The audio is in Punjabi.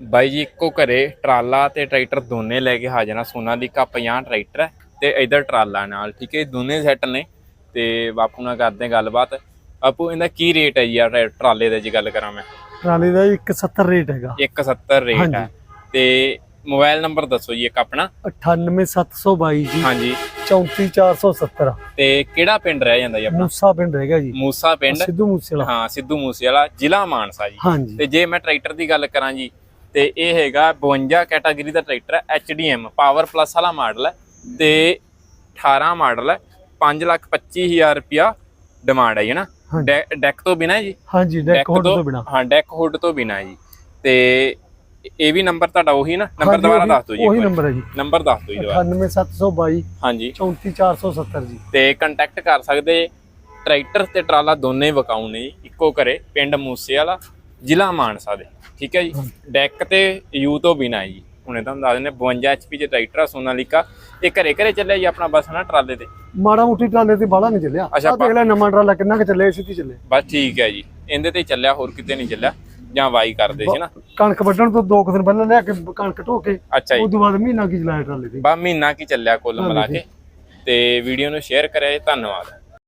ਬਾਈ ਜੀ ਇੱਕੋ ਘਰੇ ਟਰਾਲਾ ਤੇ ਟਰੈਕਟਰ ਦੋਨੇ ਲੈ ਕੇ ਹਾਜ਼ਰ ਆ ਸੋਨਾਲੀਕਾ 50 ਟਰੈਕਟਰ ਹੈ ਤੇ ਇਧਰ ਟਰਾਲਾ ਨਾਲ ਠੀਕ ਹੈ ਦੋਨੇ ਸੈੱਟ ਨੇ ਤੇ ਬਾਪੂ ਨਾਲ ਕਰਦੇ ਗੱਲਬਾਤ। ਆਪੂ ਇਹਦਾ ਕੀ ਰੇਟ ਹੈ ਜੀ ਆ ਟਰਾਲੇ ਦਾ ਜੀ ਗੱਲ ਕਰਾਂ ਮੈਂ? ਟਰਾਲੀ ਦਾ 170 ਰੇਟ ਹੈਗਾ। 170 ਰੇਟ। ਹੈ। ਤੇ ਮੋਬਾਈਲ ਨੰਬਰ ਦੱਸੋ ਜੀ ਇੱਕ ਆਪਣਾ? 98722 ਜੀ। ਹਾਂਜੀ। 34470 ਤੇ ਕਿਹੜਾ ਪਿੰਡ ਰਹਿ ਜਾਂਦਾ ਜੀ ਆਪਣਾ? ਮੂਸਾ ਪਿੰਡ ਹੈਗਾ ਜੀ। ਮੂਸਾ ਪਿੰਡ। ਸਿੱਧੂ ਮੂਸੇ ਵਾਲਾ ਹਾਂ ਸਿੱਧੂ ਮੂਸੇ ਵਾਲਾ ਜ਼ਿਲ੍ਹਾ ਮਾਨਸਾ ਜੀ। ਹਾਂਜੀ। ਤੇ ਜੇ ਮੈਂ ਟਰੈਕਟਰ ਦੀ ਗੱਲ ਕਰਾਂ ਜੀ ਤੇ ਇਹ ਹੈਗਾ 52 ਕੈਟਾਗਰੀ ਦਾ ਟਰੈਕਟਰ ਹੈ HDM ਪਾਵਰ ਪਲੱਸ ਵਾਲਾ ਮਾਡਲ ਹੈ ਤੇ 18 ਮਾਡਲ ਹੈ 525000 ਰੁਪਿਆ ਡਿਮਾਂਡ ਹੈ ਜੀ ਨਾ? ਡੈਕ ਤੋਂ ਬਿਨਾ ਜੀ? ਹਾਂਜੀ ਡੈਕ ਹੋਡ ਤੋਂ ਬਿਨਾ। ਹਾਂ ਡੈਕ ਹੁੱਡ ਤੋਂ ਬਿਨਾ ਜੀ। ਤੇ ਇਹ ਵੀ ਨੰਬਰ ਤੁਹਾਡਾ ਉਹੀ ਨਾ? ਨੰਬਰ ਦੁਬਾਰਾ ਦੱਸ ਦਿਓ ਜੀ ਉਹੀ। ਨੰਬਰ ਹੈ ਜੀ। ਨੰਬਰ ਦੱਸ ਦਿਓ ਜੀ ਦੁਬਾਰਾ। 98722 ਹਾਂਜੀ। 34470 ਜੀ। ਤੇ ਕੰਟੈਕਟ ਕਰ ਸਕਦੇ ਟਰੈਕਟਰ ਤੇ ਟਰਾਲਾ ਦੋਨੇ ਵਿਕਾਊ ਨੇ ਇੱਕੋ ਘਰੇ ਪਿੰਡ ਮੂਸੇ ਵਾਲਾ। ਜ਼ਿਲ੍ਹਾ ਮਾਨਸਾ ਦੇ ਠੀਕ ਹੈ ਜੀ? ਡੈਕ ਤੇ ਯੂ ਤੋਂ ਬਿਨਾ ਜੀ ਹੁਣੇ ਤੁਹਾਨੂੰ ਦੱਸ ਦਿੰਦੇ 52 HP ਦੇ ਟਰੈਕਟਰ ਆ ਸੋਨਾਲੀਕਾ। ਇਹ ਘਰੇ ਘਰੇ ਚੱਲਿਆ ਜੀ ਆਪਣਾ ਬਸ ਨਾ ਟਰਾਲੇ ਤੇ? ਮਾੜਾ ਮੋਟੀ ਟਰਾਲੇ ਤੇ ਬਾਹਲਾ ਨਹੀਂ ਚੱਲਿਆ। ਅੱਛਾ, ਦੇਖ ਲੈ ਨਵਾਂ ਟਰਾਲਾ ਕਿੰਨਾ ਕਿ ਚੱਲੇ ਸਿੱਧੀ ਚੱਲੇ ਬਸ ਠੀਕ ਹੈ ਜੀ। ਇਹਦੇ ਤੇ ਚੱਲਿਆ ਹੋਰ ਕਿਤੇ ਨਹੀਂ ਚੱਲਿਆ ਜਾਂ ਵਾਈ ਕਰਦੇ ਸੀ ਨਾ ਕਣਕ ਵੱਢਣ ਤੋਂ ਦੋ ਕੁ ਦਿਨ ਪਹਿਲਾਂ ਲਿਆ ਕੇ ਕਣਕ ਢੋ ਕੇ ਅੱਛਾ ਜੀ। ਉਸ ਤੋਂ ਬਾਅਦ ਮਹੀਨਾ ਕੀ ਚਲਾਇਆ ਟਰਾਲੇ ਤੇ? ਬਾ ਮਹੀਨਾ ਕੀ ਚੱਲਿਆ ਕੁੱਲ ਮਿਲਾ ਕੇ। ਤੇ ਵੀਡੀਓ ਨੂੰ ਸ਼ੇਅਰ ਕਰਿਆ ਜੀ ਧੰਨਵਾਦ।